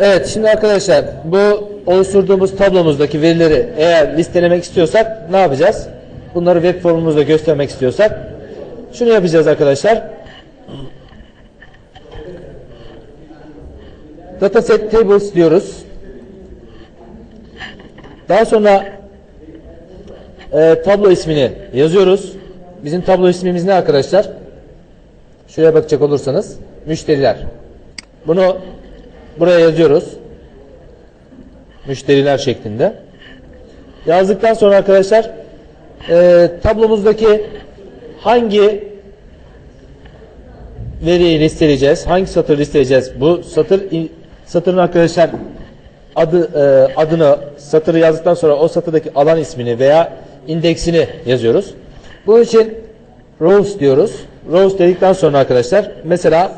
Evet şimdi arkadaşlar bu oluşturduğumuz tablomuzdaki verileri eğer listelemek istiyorsak ne yapacağız? Bunları web formumuzda göstermek istiyorsak şunu yapacağız arkadaşlar. Dataset tables diyoruz. Daha sonra e, tablo ismini yazıyoruz. Bizim tablo ismimiz ne arkadaşlar? Şuraya bakacak olursanız müşteriler. Bunu buraya yazıyoruz. Müşteriler şeklinde. Yazdıktan sonra arkadaşlar e, tablomuzdaki hangi veriyi listeleyeceğiz? Hangi satır listeleyeceğiz? Bu satır satırın arkadaşlar adı e, adını satırı yazdıktan sonra o satırdaki alan ismini veya indeksini yazıyoruz. Bunun için rows diyoruz. Rows dedikten sonra arkadaşlar mesela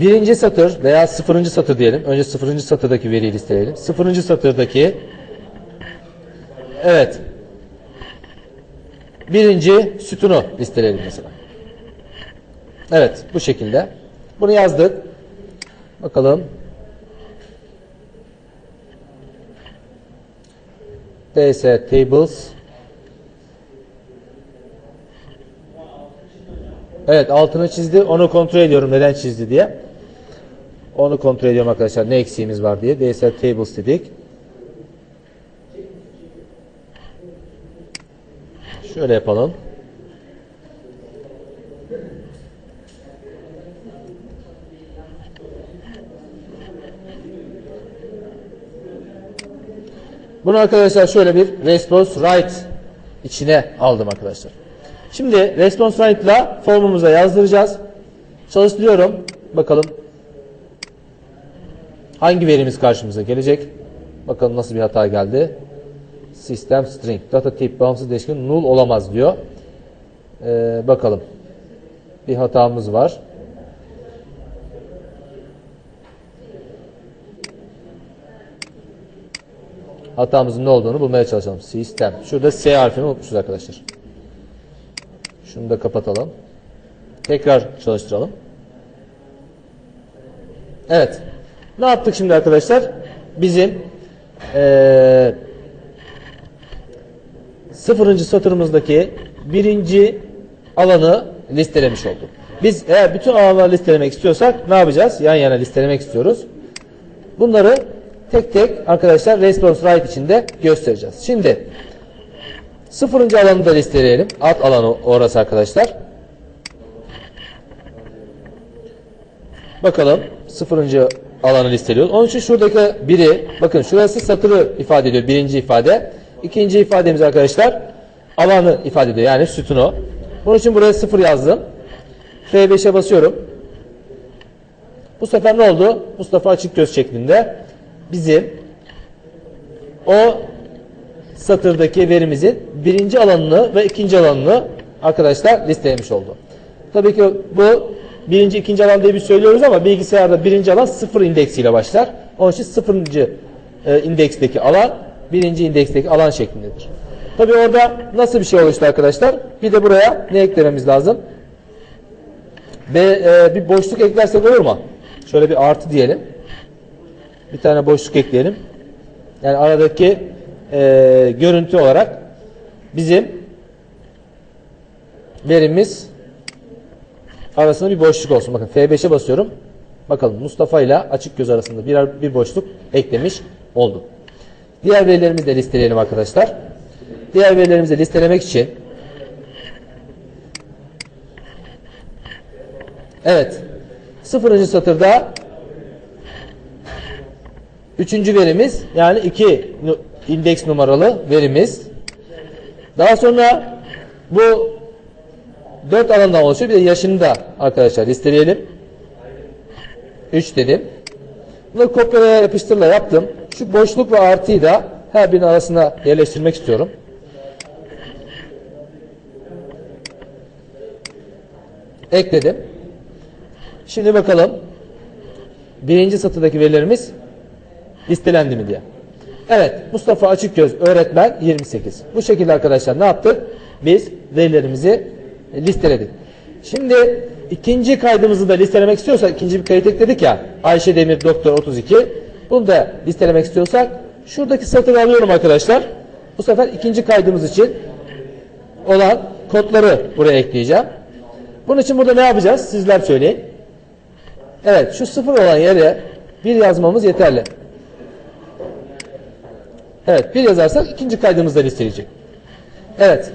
birinci satır veya sıfırıncı satır diyelim. Önce sıfırıncı satırdaki veriyi listeleyelim. Sıfırıncı satırdaki evet birinci sütunu listeleyelim mesela. Evet bu şekilde. Bunu yazdık. Bakalım. DS tables. Evet altını çizdi. Onu kontrol ediyorum neden çizdi diye. Onu kontrol ediyorum arkadaşlar ne eksiğimiz var diye. DS tables dedik. Şöyle yapalım. Bunu arkadaşlar şöyle bir response write içine aldım arkadaşlar. Şimdi response write ile formumuza yazdıracağız. Çalıştırıyorum. Bakalım hangi verimiz karşımıza gelecek. Bakalım nasıl bir hata geldi. System string data tip bağımsız değişken null olamaz diyor. Ee, bakalım. Bir hatamız var. Hatamızın ne olduğunu bulmaya çalışalım. System. Şurada S harfini unutmuşuz arkadaşlar. Şunu da kapatalım. Tekrar çalıştıralım. Evet. Ne yaptık şimdi arkadaşlar? Bizim ee, sıfırıncı satırımızdaki birinci alanı listelemiş olduk. Biz eğer bütün alanları listelemek istiyorsak ne yapacağız? Yan yana listelemek istiyoruz. Bunları tek tek arkadaşlar response write içinde göstereceğiz. Şimdi sıfırıncı alanı da listeleyelim. Alt alanı orası arkadaşlar. Bakalım sıfırıncı alanı listeliyoruz. Onun için şuradaki biri bakın şurası satırı ifade ediyor. Birinci ifade. İkinci ifademiz arkadaşlar alanı ifade ediyor. Yani sütunu. Bunun için buraya sıfır yazdım. F5'e basıyorum. Bu sefer ne oldu? Mustafa açık göz şeklinde bizim o satırdaki verimizin birinci alanını ve ikinci alanını arkadaşlar listelemiş oldu. Tabii ki bu birinci ikinci alan diye bir söylüyoruz ama bilgisayarda birinci alan sıfır indeksiyle başlar. Onun için sıfırıncı e, indeksteki alan birinci indeksteki alan şeklindedir. Tabii orada nasıl bir şey oluştu arkadaşlar? Bir de buraya ne eklememiz lazım? B, e, bir boşluk eklersek olur mu? Şöyle bir artı diyelim. Bir tane boşluk ekleyelim. Yani aradaki e, görüntü olarak bizim verimiz arasında bir boşluk olsun. Bakın F5'e basıyorum. Bakalım Mustafa ile açık göz arasında bir, bir boşluk eklemiş olduk. Diğer verilerimizi de listeleyelim arkadaşlar. Diğer verilerimizi listelemek için Evet. Sıfırıncı satırda üçüncü verimiz yani iki indeks numaralı verimiz. Daha sonra bu dört alandan oluşuyor. Bir de yaşını da arkadaşlar listeleyelim. Üç dedim. Bunları kopyalaya yapıştırla yaptım. Şu boşluk ve artıyı da her birinin arasına yerleştirmek istiyorum. Ekledim. Şimdi bakalım birinci satırdaki verilerimiz listelendi mi diye. Evet Mustafa Açıkgöz öğretmen 28. Bu şekilde arkadaşlar ne yaptık? Biz verilerimizi listeledik. Şimdi ikinci kaydımızı da listelemek istiyorsak, ikinci bir kayıt ekledik ya, Ayşe Demir Doktor 32. Bunu da listelemek istiyorsak, şuradaki satırı alıyorum arkadaşlar. Bu sefer ikinci kaydımız için olan kodları buraya ekleyeceğim. Bunun için burada ne yapacağız? Sizler söyleyin. Evet, şu sıfır olan yere bir yazmamız yeterli. Evet, bir yazarsak ikinci kaydımızda listeleyecek. Evet.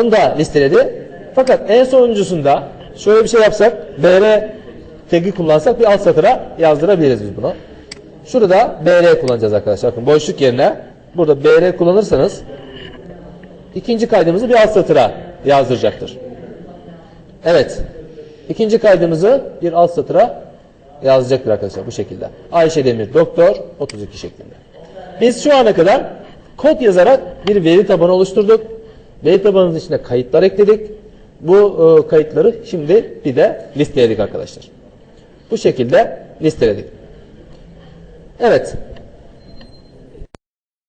Onu da listeledi. Fakat en sonuncusunda şöyle bir şey yapsak, BR tagi kullansak bir alt satıra yazdırabiliriz biz bunu. Şurada BR kullanacağız arkadaşlar. Bakın boşluk yerine burada BR kullanırsanız ikinci kaydımızı bir alt satıra yazdıracaktır. Evet. İkinci kaydımızı bir alt satıra yazacaktır arkadaşlar bu şekilde. Ayşe Demir Doktor 32 şeklinde. Biz şu ana kadar kod yazarak bir veri tabanı oluşturduk. Veri tabanımızın içine kayıtlar ekledik. Bu e, kayıtları şimdi bir de listeledik arkadaşlar. Bu şekilde listeledik. Evet.